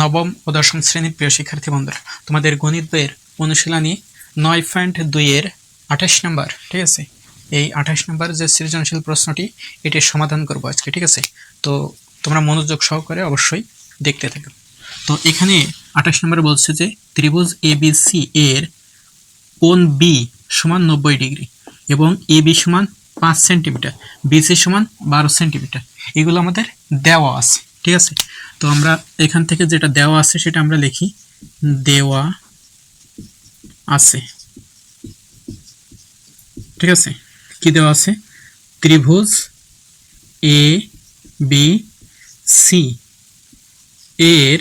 নবম ও দশম শ্রেণির প্রিয় শিক্ষার্থী বন্ধুরা, তোমাদের গণিত বইয়ের অনুশীলনী নয় পয়েন্ট দুইয়ের আঠাশ নম্বর ঠিক আছে? এই আঠাশ নম্বর যে সৃজনশীল প্রশ্নটি এটির সমাধান করব আজকে, ঠিক আছে? তো তোমরা মনোযোগ সহকারে অবশ্যই দেখতে থাকো। তো এখানে আঠাশ নম্বর বলছে যে, ত্রিভুজ এ বি সি এর কোণ বি সমান নব্বই ডিগ্রি এবং এ বি সমান পাঁচ সেন্টিমিটার বিসি সমান বারো সেন্টিমিটার। এগুলো আমাদের দেওয়া আছে, ঠিক আছে? তো আমরা এখান থেকে যেটা দেওয়া আছে সেটা আমরা লিখি। দেওয়া আছে। ঠিক আছে? কি দেওয়া আছে? ত্রিভুজ এ, বি, সি এর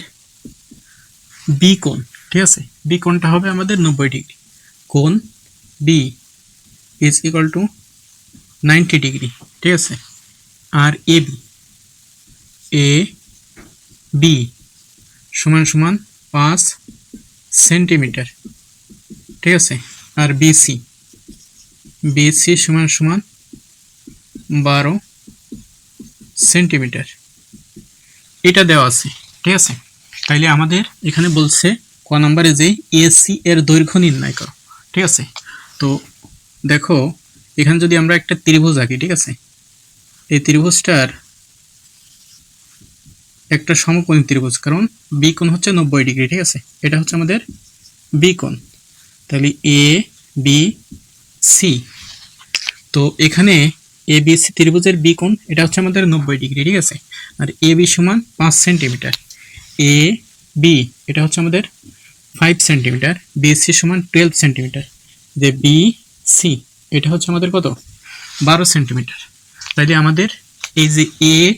বি কোণ। ঠিক আছে? বি কোণটা হবে আমাদের নব্বই ডিগ্রি। কোণ B is equal to ninety degree. ঠিক আছে? আর এ বি। এ বি সমান সমান পাঁচ সেন্টিমিটার। ঠিক আছে? আর বিসি বিসি সমান সমান বারো সেন্টিমিটার। এটা দেওয়া আছে, ঠিক আছে? তাইলে আমাদের এখানে বলছে ক নম্বরে যে এসি এর দৈর্ঘ্য নির্ণয় করো, ঠিক আছে? তো দেখো, এখানে যদি আমরা একটা ত্রিভুজ আঁকি, ঠিক আছে? এই ত্রিভুজটার একটা সমকোণী ত্রিভুজ, কারণ বি কোণ হচ্ছে নব্বই ডিগ্রি, ঠিক আছে? এটা হচ্ছে আমাদের বি কোণ। তাহলে এ, বি, সি। তো এখানে এ, বি, সি ত্রিভুজের বি কোণ, এটা হচ্ছে আমাদের নব্বই ডিগ্রি, ঠিক আছে? আর এ, বি সমান পাঁচ সেন্টিমিটার। এ, বি, এটা হচ্ছে আমাদের ফাইভ সেন্টিমিটার। বি, সি সমান টুয়েলভ সেন্টিমিটার। যে বি, সি, এটা হচ্ছে আমাদের কত? বারো সেন্টিমিটার। তাহলে আমাদের এই যে এ,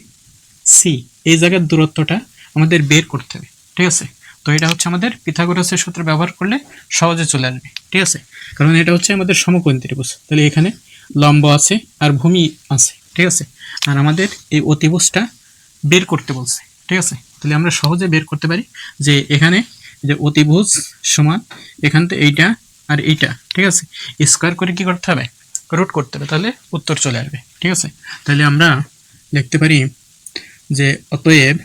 সি এই জায়গার দূরত্বটা আমাদের বের করতে হবে, ঠিক আছে? তো এটা হচ্ছে আমাদের পিথাগোরাসের সূত্র ব্যবহার করলে সহজে চলে আসবে, ঠিক আছে? কারণ এটা হচ্ছে আমাদের সমকোণ ত্রিভুজ, তাহলে এখানে লম্ব আছে আর ভূমি আছে, ঠিক আছে? আর আমাদের এই অতিভুজটা বের করতে বলছে, ঠিক আছে? তাহলে আমরা সহজে বের করতে পারি যে এখানে যে অতিভুজ সমান এখান থেকে এইটা আর এইটা, ঠিক আছে? স্কোয়ার করে কি করতে হবে? রুট করতে হবে, তাহলে উত্তর চলে আসবে, ঠিক আছে? তাহলে আমরা লিখতে পারি যে অতএব,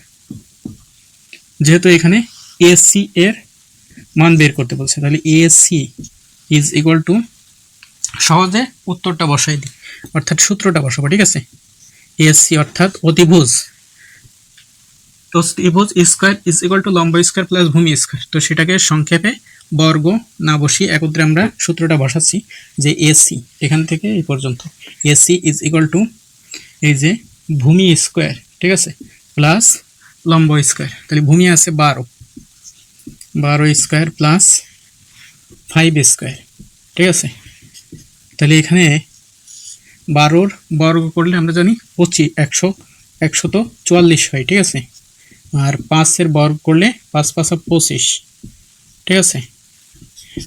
যেহেতু এখানে এসি এর মান বের করতে বলছে, তাহলে এসি ইজ ইকুয়াল টু সহজে উত্তরটা বসাই দিই, অর্থাৎ সূত্রটা বসাবো, ঠিক আছে? এসি অর্থাৎ অতিভুজ। তো স্কোয়ার ইজ ইকুয়াল টু লম্ব স্কোয়ার প্লাস ভূমি স্কোয়ার। তো সেটাকে সংক্ষেপে বর্গ না বসিয়ে একত্রে আমরা সূত্রটা বসাচ্ছি যে এসি এখান থেকে এই পর্যন্ত। এসি ইজ ইকুয়াল টু এই যে ভূমি স্কোয়ার। ঠিক আছে? প্লাস লম্ব স্কোয়ার তাহলে ভূমি আছে বারো। বারো স্কোয়ার প্লাস ফাইভ স্কোয়ার ঠিক আছে? তাহলে এখানে বারোর বর্গ করলে আমরা জানি পঁচিশ, একশো একশত চুয়াল্লিশ হয়, ঠিক আছে? আর পাঁচের বর্গ করলে পাঁচ পাঁচ পঁচিশ, ঠিক আছে?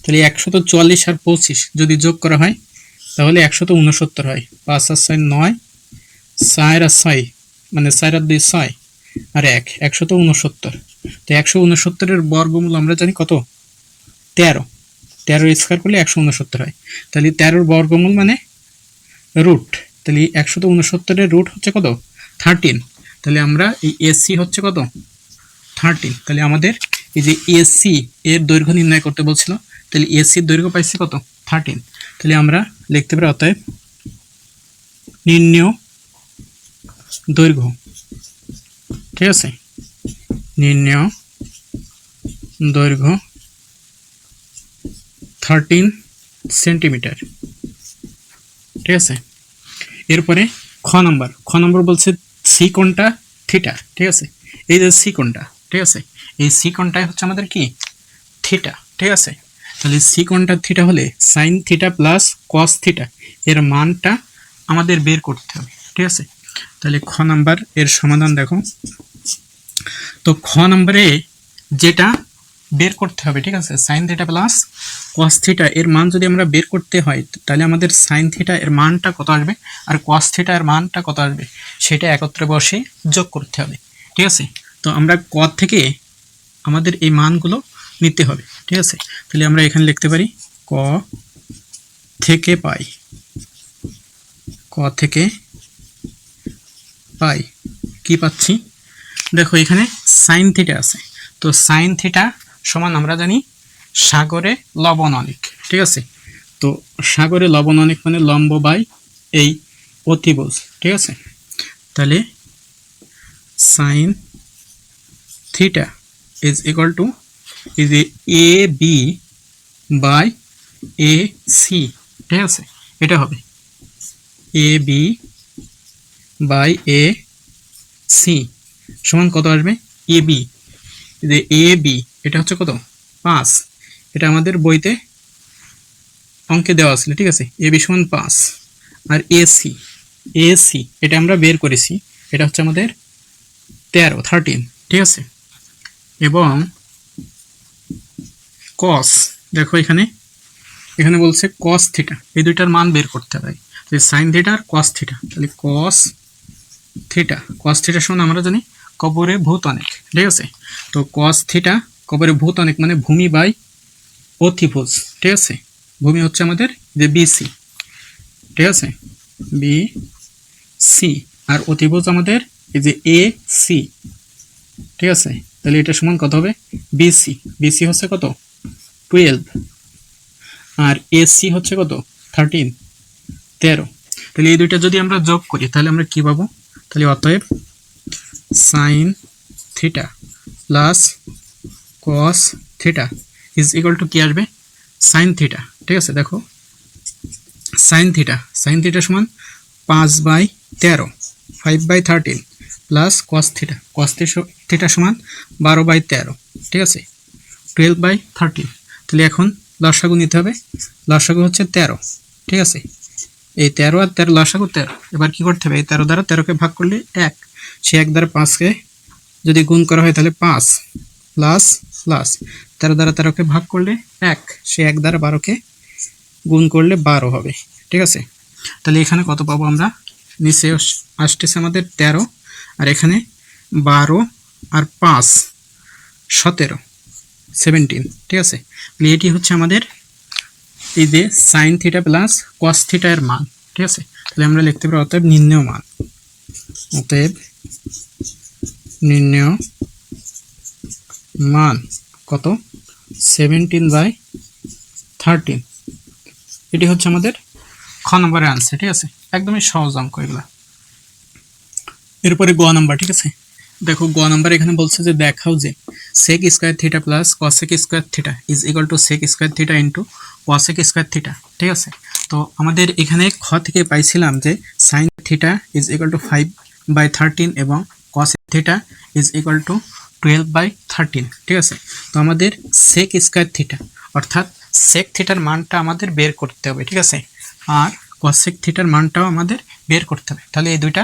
তাহলে একশত চুয়াল্লিশ আর পঁচিশ যদি যোগ করা হয়, তাহলে একশত উনসত্তর হয়। পাঁচ আর ছয় নয়, চার আর ছয় মানে চার দুই ছয় আর এক, একশত উনসত্তর। তো একশো উনসত্তরের বর্গমূল আমরা জানি কত? তেরো। তেরো স্কোয়ার করলে একশো উনসত্তর হয়। তাহলে তেরোর বর্গমূল মানে রুট তাহলে একশত উনসত্তরের রুট হচ্ছে কত? থার্টিন তাহলে আমরা এই এসি হচ্ছে কত? থার্টিন তাহলে আমাদের এই যে এসি এর দৈর্ঘ্য নির্ণয় করতে বলছিল, তাহলে এসির দৈর্ঘ্য পাইছি কত? থার্টিন তাহলে আমরা লিখতে পারি অতএব নির্ণয় দৈর্ঘ্য। ঠিক আছে? নির্ণয়, দৈর্ঘ্য থার্টিন সেন্টিমিটার ঠিক আছে? এরপরে খ নম্বর। খ নম্বর বলছে সি কোনটা থিটা ঠিক আছে? এই যে সি কোনটা ঠিক আছে? এই সি কোনটাই হচ্ছে আমাদের কি? থিটা ঠিক আছে? তাহলে সি কোনটা থিটা হলে sine theta plus cos theta এর মানটা আমাদের বের করতে হবে, ঠিক আছে? তাহলে খ নাম্বার এর সমাধান দেখো। তো খ নম্বরে যেটা বের করতে হবে, ঠিক আছে? Sine theta plus cos theta এর মান যদি আমরা বের করতে হয়, তাহলে আমাদের সাইন থিটা এর মানটা কত আসবে? আর কস থিটা এর মানটা কত আসবে? সেটা একত্রে বসে যোগ করতে হবে, ঠিক আছে? তো আমরা ক থেকে আমাদের এই মানগুলো নিতে হবে, ঠিক আছে? তাহলে আমরা এখানে লিখতে পারি ক থেকে পাই। ক থেকে পাই? কি পাচ্ছি? দেখো, এখানে সাইন থিটা আছে। তো সাইন থিটা সমান আমরা জানি সাগরে লবণ অনেক, ঠিক আছে? তো সাগরে লবণ অনেক মানে লম্ব বাই এই অতিভুজ, ঠিক আছে? তাহলে sine theta is equal to is A B by A C ঠিক আছে? এটা হবে A B by A C সমান কত আসবে? A B. যে এ বি, এটা হচ্ছে কত? পাঁচ। এটা আমাদের বইতে অঙ্কে দেওয়া ছিল ঠিক আছে? এ বি সমান পাঁচ। আর এ সি এ সি, এটা আমরা বের করেছি, এটা হচ্ছে আমাদের তেরো থার্টিন ঠিক আছে? এবং কস দেখো এখানে এখানে বলছে কস থিটা এই দুইটার মান বের করতে হবে সাইন থিটা আর কস থিটা তাহলে কস থিটা কস থিটা সমান আমরা জানি কবরে ভূত অনেক ঠিক আছে? তো কস থিটা কবরে ভূত অনেক মানে ভূমি বাই অতিভুজ ঠিক আছে? ভূমি হচ্ছে আমাদের যে বিসি ঠিক আছে? বি সি আর অতিভুজ আমাদের এই যে এ সি ঠিক আছে? তাহলে এটা সমান কত হবে? বিসি বিসি হচ্ছে কত? টুয়েলভ আর এসি হচ্ছে কত? থার্টিন তেরো। তাহলে এই দুইটা যদি আমরা যোগ করি, তাহলে আমরা কি পাবো? তাহলে অতএব sine theta plus cos theta is equal to কি আসবে? সাইন থিটা ঠিক আছে, দেখো। সাইন থিটা সাইন থিটা সমান পাঁচ বাই তেরো five by thirteen plus cos theta cos theta সমান বারো বাই তেরো, ঠিক আছে? টুয়েলভ বাই থার্টিন তাহলে এখন লসাগু নিতে হবে। লসাগু হচ্ছে তেরো, ঠিক আছে? এই তেরো আর তেরো লসাগু তেরো। এবার কি করতে হবে? এই তেরো দ্বারা তেরোকে ভাগ করলে এক। সে এক দ্বারা পাঁচকে যদি গুণ করা হয় তাহলে পাঁচ প্লাস প্লাস। তেরো দ্বারা তেরোকে ভাগ করলে এক। সে এক দ্বারা বারোকে গুণ করলে বারো হবে। ঠিক আছে? তাহলে এখানে কত পাবো আমরা? নিচে আস- আসতেছে আমাদের তেরো। আর এখানে বারো আর পাঁচ, সতেরো সেভেন্টিন ঠিক আছে? এটি হচ্ছে আমাদের এই যে sine theta plus cos theta এর মান, ঠিক আছে? তাহলে আমরা লিখতে পারি অতএব নির্ণয় মান। অতএব নির্ণয় মান কত? সেভেন্টিন বাই থার্টিন এটি হচ্ছে আমাদের খ নম্বরের আনসার ঠিক আছে? একদমই সহজ অঙ্ক এগুলা। এরপরে গ নাম্বার, ঠিক আছে? দেখো গ নাম্বার এখানে বলছে যে দেখাও যে sec square theta plus cosec square theta is equal to sec square theta into cosec square theta ঠিক আছে? তো আমাদের এখানে খ থেকে পাইছিলাম যে sine theta is equal to five by thirteen এবং cosec theta is equal to twelve by thirteen ঠিক আছে? তো আমাদের সেক স্কোয়ার থিটা অর্থাৎ সেক থিটার মানটা আমাদের বের করতে হবে, ঠিক আছে? আর কসেক থিটার মানটাও আমাদের বের করতে হবে, তাহলে এই দুইটা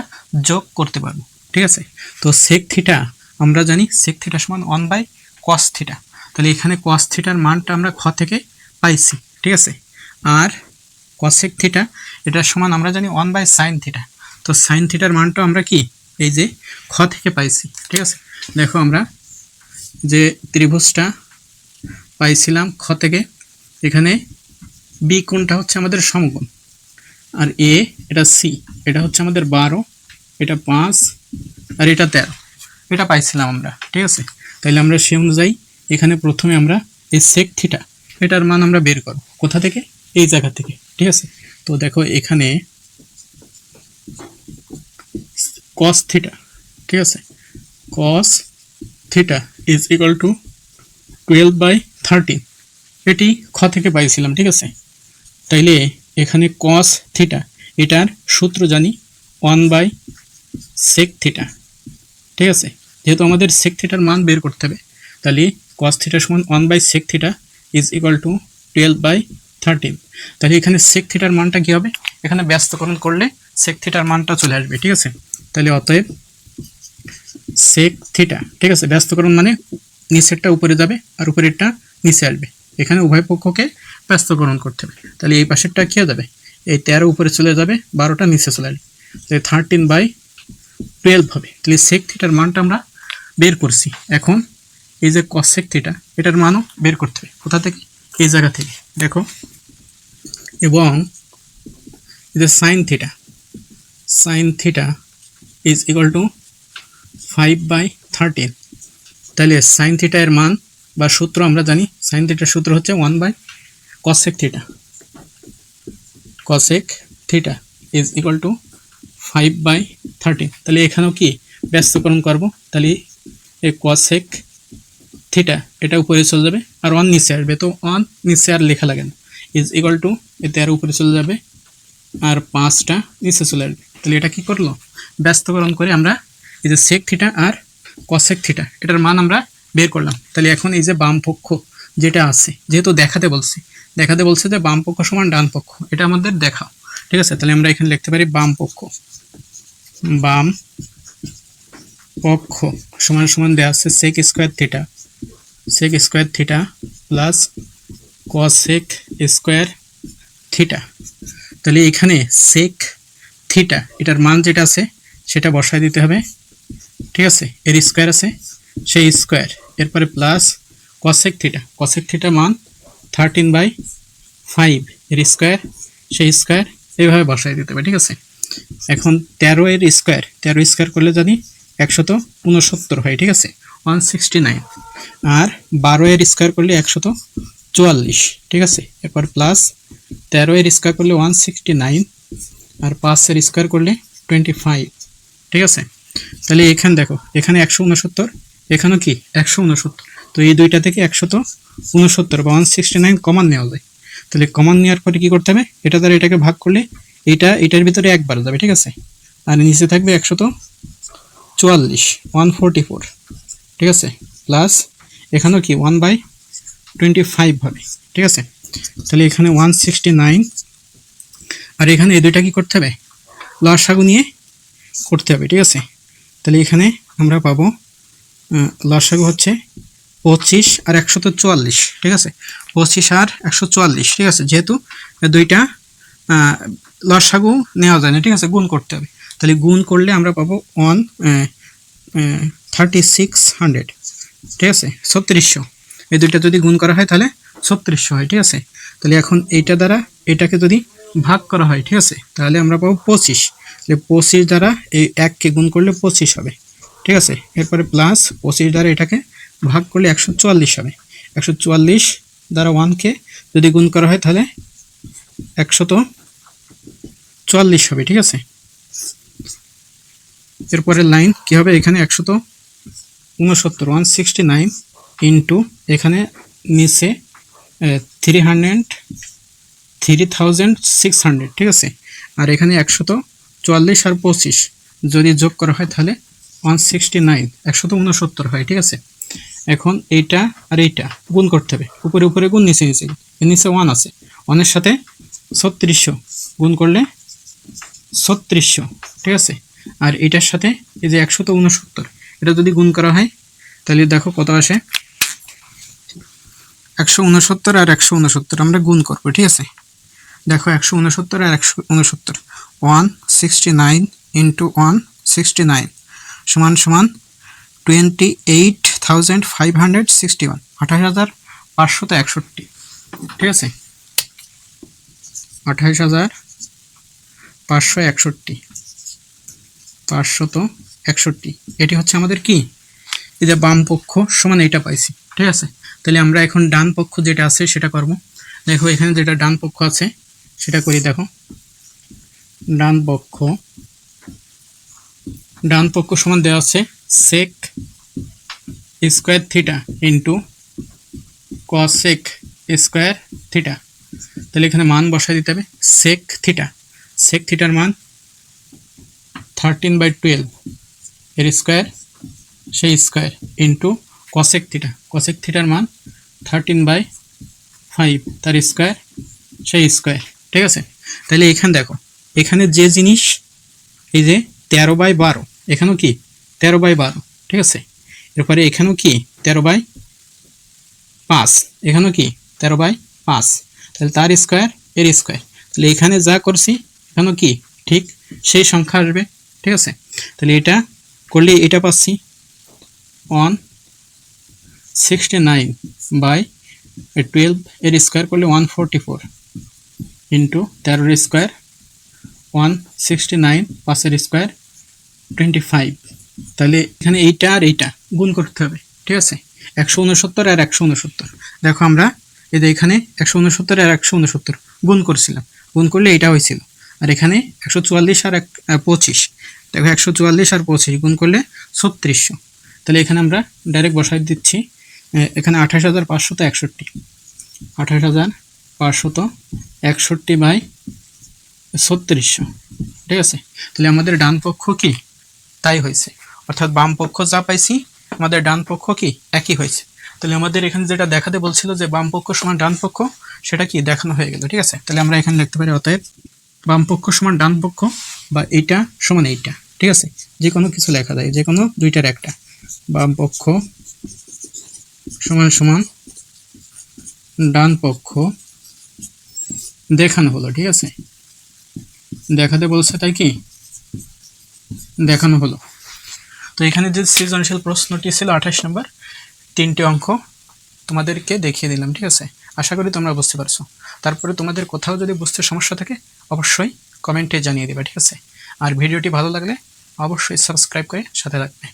যোগ করতে পারব। ঠিক আছে? তো সেক থিটা আমরা জানি সেক থিটা সমান ওয়ান বাই কস থিটা তাহলে এখানে কস থিটার মানটা আমরা খ থেকে পাইছি, ঠিক আছে? আর কসেক থিটা এটা সমান আমরা জানি ওয়ান বাই সাইন থিটা তো সাইন থিটার মানটা আমরা কি? এই যে খ থেকে পাইছি, ঠিক আছে? দেখো আমরা যে ত্রিভুজটা পাইছিলাম খ থেকে, এখানে বি কোণটা হচ্ছে আমাদের সমকোণ। আর এ এটা সি এটা হচ্ছে আমাদের বারো, এটা পাঁচ আর এটা তেরো এটা পাইছিলাম আমরা, ঠিক আছে? তাহলে আমরা সে অনুযায়ী এখানে প্রথমে আমরা এই সেক থিটা এটার মান আমরা বের করব। কোথা থেকে? এই জায়গা থেকে, ঠিক আছে? তো দেখো এখানে কস থিটা ঠিক আছে? Cos theta is equal to twelve by thirteen এটি খ থেকে পাইছিলাম, ঠিক আছে? তাইলে এখানে কস থিটা এটার সূত্র জানি ওয়ান বাই সেক থিটা ঠিক আছে? যেহেতু আমাদের সেক থিটার মান বের করতে হবে, তাহলে কস থিটা সমান one by sec theta is equal to twelve by thirteen তাহলে এখানে সেক থিটার মানটা কী হবে? এখানে ব্যস্তকরণ করলে সেক থিটার মানটা চলে আসবে, ঠিক আছে? তাহলে অতএব সেক থিটা ঠিক আছে? ব্যস্তকরণ মানে নিচেরটা উপরে যাবে আর উপরেরটা নিচে আসবে। এখানে উভয় পক্ষকে ব্যস্তকরণ করতে হবে। তাহলে এই পাশেরটা কী হয়ে যাবে? এই তেরো উপরে চলে যাবে, বারোটা নিচে চলে আসবে। তাহলে থার্টিন বাই টুয়েলভ হবে। তাহলে সেক থিটার মানটা আমরা বের করছি। এখন এই যে কসেক থিটা এটার মানও বের করতে হবে। কোথা থেকে? এই জায়গা থেকে। দেখো। এবং এই যে sine theta sine theta is equal to five by thirteen তাহলে সাইন থিটা এর মান বা সূত্র আমরা জানি সাইন থিটার সূত্র হচ্ছে one by cosec theta cosec theta is equal to five by thirteen তাহলে এখানেও কি ব্যস্তকরণ করব? তাহলে এই কসেক থিটা এটা উপরে চলে যাবে। আর ওয়ান নিচে আসবে। তো ওয়ান নিচে আর লেখা লাগে না। ইজ ইকুয়াল টু এতে আর উপরে চলে যাবে। আর পাঁচটা নিচে চলে আসবে। তাহলে এটা কি করল? ব্যস্তকরণ করে আমরা এই যে সেক থিটা আর কসেক থিটা এটার মান আমরা বের করলাম। তাহলে এখন এই যে বাম পক্ষ যেটা আছে, যেহেতু দেখাতে বলছি দেখাতে বলছে যে বাম পক্ষ সমান ডান পক্ষ। এটা আমাদের দেখা ঠিক আছে? তাহলে আমরা এখানে লিখতে পারি বাম পক্ষ। বাম পক্ষ সমান সমান দেওয়া আছে sec square theta sec square theta plus cosec square theta তাহলে এখানে সেক থিটা এটার মান যেটা আছে, সেটা বসায় দিতে হবে। ঠিক আছে? এর স্কোয়ার আছে, সেই স্কোয়ার এরপরে প্লাস কসেক থিটা কসেক থিটার মান থার্টিন বাই ফাইভ এর স্কোয়ার সেই স্কোয়ার এইভাবে বসায় দিতে হবে, ঠিক আছে? এখন তেরো এর স্কোয়ার তেরো স্কোয়ার করলে জানি একশত উনসত্তর হয়, ঠিক আছে? ওয়ান সিক্সটি নাইন আর বারো এর স্কোয়ার করলে একশত চুয়াল্লিশ, ঠিক আছে? এরপর প্লাস তেরো এর স্কোয়ার করলে ওয়ান সিক্সটি নাইন আর পাঁচের স্কোয়ার করলে টোয়েন্টি ফাইভ ঠিক আছে? তাহলে এখানে দেখো, এখানে একশো উনসত্তর এখানেও কি? একশো উনসত্তর তো এই দুইটা থেকে একশত উনসত্তর বা ওয়ান সিক্সটি নাইন কমান নেওয়া যায়। তাহলে কমান নেওয়ার পরে কি করতে হবে? এটা দ্বারা এটাকে ভাগ করলে এটা, এটার ভিতরে একবার যাবে, ঠিক আছে? আর নিচে থাকবে একশত চুয়াল্লিশ ওয়ান ফোরটি ফোর ঠিক আছে? প্লাস এখানেও কি? ওয়ান বাই টোয়েন্টি ফাইভ হবে, ঠিক আছে? তাহলে এখানে ওয়ান সিক্সটি নাইন আর এখানে এই দুইটা কি করতে হবে? লসাগু নিয়ে করতে হবে, ঠিক আছে? তাহলে এখানে আমরা পাবো লসাগু হচ্ছে পঁচিশ আর একশত চুয়াল্লিশ, ঠিক আছে? পঁচিশ আর একশো চুয়াল্লিশ, ঠিক আছে? যেহেতু দুইটা লসাগু নেওয়া যায় না, ঠিক আছে? গুণ করতে হবে। তাহলে গুণ করলে আমরা পাবো ওয়ান থার্টি সিক্স হান্ড্রেড, ঠিক আছে? ছত্রিশশো। এই দুইটা যদি গুণ করা হয় তাহলে ছত্রিশশো হয়, ঠিক আছে? তাহলে এখন এইটা দ্বারা এটাকে যদি ভাগ করা হয়, ঠিক আছে? তাহলে আমরা পাবো পঁচিশ। তাহলে পঁচিশ দ্বারা এই এককে গুণ করলে পঁচিশ হবে, ঠিক আছে? এরপরে প্লাস পঁচিশ দ্বারা এটাকে ভাগ করলে একশো চুয়াল্লিশ হবে। একশো চুয়াল্লিশ দ্বারা ওয়ানকে যদি গুণ করা হয় তাহলে একশত চুয়াল্লিশ হবে, ঠিক আছে? এরপরে লাইন কি হবে? এখানে একশত উনসত্তর ওয়ান সিক্সটি নাইন ইন্টু এখানে নিচে three hundred three thousand six hundred ঠিক আছে? আর এখানে একশত চুয়াল্লিশ আর পঁচিশ যদি যোগ করা হয় তাহলে ওয়ান সিক্সটি নাইন একশত উনসত্তর হয়, ঠিক আছে? এখন এইটা আর এইটা গুণ করতে হবে। উপরে উপরে গুণ, নিচে নিচে নিচে ওয়ান আছে। ওয়ানের সাথে ছত্রিশশো গুণ করলে ছত্রিশশো, ঠিক আছে? আর এটার সাথে এই যে একশত উনসত্তর, এটা যদি গুণ করা হয়, তাহলে দেখো কত আসে? একশো উনসত্তর আর একশো উনসত্তর, আমরা গুণ করব, ঠিক আছে? দেখো একশো উনসত্তর আর একশো উনসত্তর। One sixty nine into one sixty nine সমান সমান twenty eight thousand five hundred sixty one আঠাশ হাজার পাঁচশত একষট্টি। ঠিক আছে? আঠাশ হাজার পাঁচশো একষট্টি পাঁচশত একষট্টি। এটি হচ্ছে আমাদের কি? যে বাম পক্ষ সমান এইটা পাইছি। ঠিক আছে? তাহলে আমরা এখন ডান পক্ষ যেটা আছে সেটা করব। দেখো, এখানে যেটা ডান পক্ষ আছে, সেটা করি দেখো। ডান পক্ষ ডান পক্ষ সমান দেওয়া আছে sec square theta into cosec square theta. তাহলে এখানে মান বসায় দিতে হবে সেক থিটা। সেক থিটার মান থার্টিন বাই টুয়েলভ এর স্কোয়ার, সেই square into cosec theta. Cosec থিটার মান থার্টিন বাই ফাইভ তার স্কোয়ার, সেই স্কোয়ার। ঠিক আছে? তাহলে এখানে দেখো, এখানে যে জিনিস, এই যে তেরো বাই বারো, এখানেও কি? তেরো বাই বারো। ঠিক আছে? এরপরে এখানেও কি? তেরো বাই পাঁচ। এখানেও কি? তেরো বাই পাঁচ। তাহলে তার স্কোয়ার, এর স্কোয়ার। তাহলে এখানে যা করছি, এখানেও কি? ঠিক সেই সংখ্যা আসবে। ঠিক আছে? তাহলে এটা করলে এটা পাচ্ছি one sixty nine by twelve এর স্কোয়ার করলে ওয়ান ফোরটি ফোর ইন্টু তেরোর স্কোয়ার ওয়ান সিক্সটি নাইন পাঁচের স্কোয়ার টোয়েন্টি ফাইভ তাহলে এখানে এইটা আর এইটা। গুণ করতে হবে, ঠিক আছে? একশো উনসত্তর আর একশো উনসত্তর। দেখো আমরা, এই যে এখানে একশো উনসত্তর আর একশো উনসত্তর, গুণ করছিলাম। গুণ করলে এটা হয়েছিল। আর এখানে একশো চুয়াল্লিশ আর এক পঁচিশ। দেখো, একশো চুয়াল্লিশ আর পঁচিশ গুণ করলে ছত্রিশশো। তাহলে এখানে আমরা ডাইরেক্ট বসাই দিচ্ছি এখানে আঠাশ হাজার পাঁচশত একষট্টি। আঠাশ হাজার পাঁচশত একষট্টি বাই ছত্রিশশো, ঠিক আছে? তাহলে আমাদের ডান পক্ষ কি? তাই হয়েছে। অর্থাৎ বাম পক্ষ যা পাইছি আমাদের ডান পক্ষ কি? একই হয়েছে। তাহলে আমাদের এখানে যেটা দেখাতে বলছিল যে বাম পক্ষ সমান ডান পক্ষ, সেটা কি দেখানো হয়ে গেল, ঠিক আছে? তাহলে আমরা এখানে লিখতে পারি, অতএব বাম পক্ষ সমান ডান পক্ষ বা এইটা সমান এইটা, ঠিক আছে? যে কোনো কিছু লেখা যায় যে কোনো দুইটার একটা। বাম পক্ষ সমান সমান ডান পক্ষ দেখানো হলো, ঠিক আছে? দেখাতে বলছে তাই কি? দেখানো হলো। তো এখানে যে সৃজনশীল প্রশ্নটি ছিল আঠাশ নম্বর, তিনটে অঙ্ক তোমাদেরকে দেখিয়ে দিলাম, ঠিক আছে? আশা করি তোমরা বুঝতে পারছ। তারপরে তোমাদের কোথাও যদি বুঝতে সমস্যা থাকে, অবশ্যই কমেন্টে জানিয়ে দেবে, ঠিক আছে? আর ভিডিওটি ভালো লাগলে অবশ্যই সাবস্ক্রাইব করে সাথে রাখবে